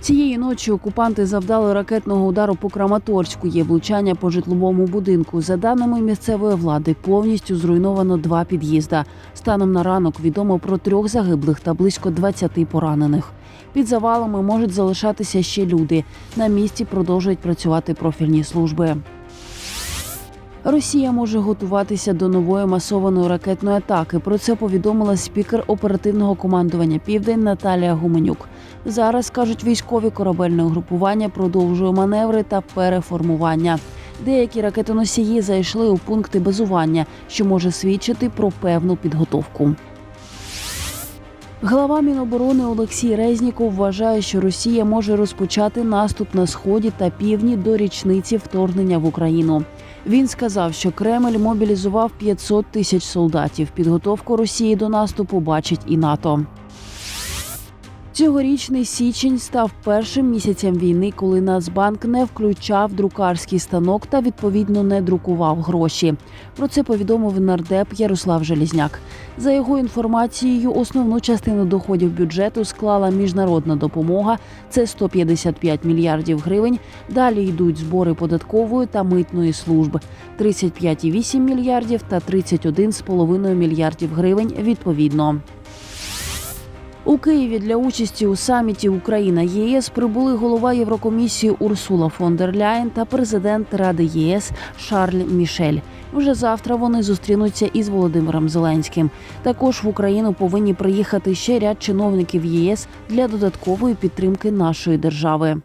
Цієї ночі окупанти завдали ракетного удару по Краматорську. Є влучання по житловому будинку. За даними місцевої влади, повністю зруйновано два під'їзда. Станом на ранок відомо про трьох загиблих та близько 20 поранених. Під завалами можуть залишатися ще люди. На місці продовжують працювати профільні служби. Росія може готуватися до нової масованої ракетної атаки. Про це повідомила спікер оперативного командування Південь Наталія Гуменюк. Зараз кажуть військові корабельне угрупування продовжує маневри та переформування. Деякі ракетоносії зайшли у пункти базування, що може свідчити про певну підготовку. Глава Міноборони Олексій Резніков вважає, що Росія може розпочати наступ на сході та півдні до річниці вторгнення в Україну. Він сказав, що Кремль мобілізував 500 тисяч солдатів. Підготовку Росії до наступу бачить і НАТО. Цьогорічний січень став першим місяцем війни, коли Нацбанк не включав друкарський станок та відповідно не друкував гроші. Про це повідомив нардеп Ярослав Желізняк. За його інформацією, основну частину доходів бюджету склала міжнародна допомога. Це 155 мільярдів гривень. Далі йдуть збори податкової та митної служб 35,8 мільярдів та 31,5 мільярдів гривень відповідно. У Києві для участі у саміті Україна ЄС прибули голова Єврокомісії Урсула фон дер Ляєн та президент Ради ЄС Шарль Мішель. Вже завтра вони зустрінуться із Володимиром Зеленським. Також в Україну повинні приїхати ще ряд чиновників ЄС для додаткової підтримки нашої держави.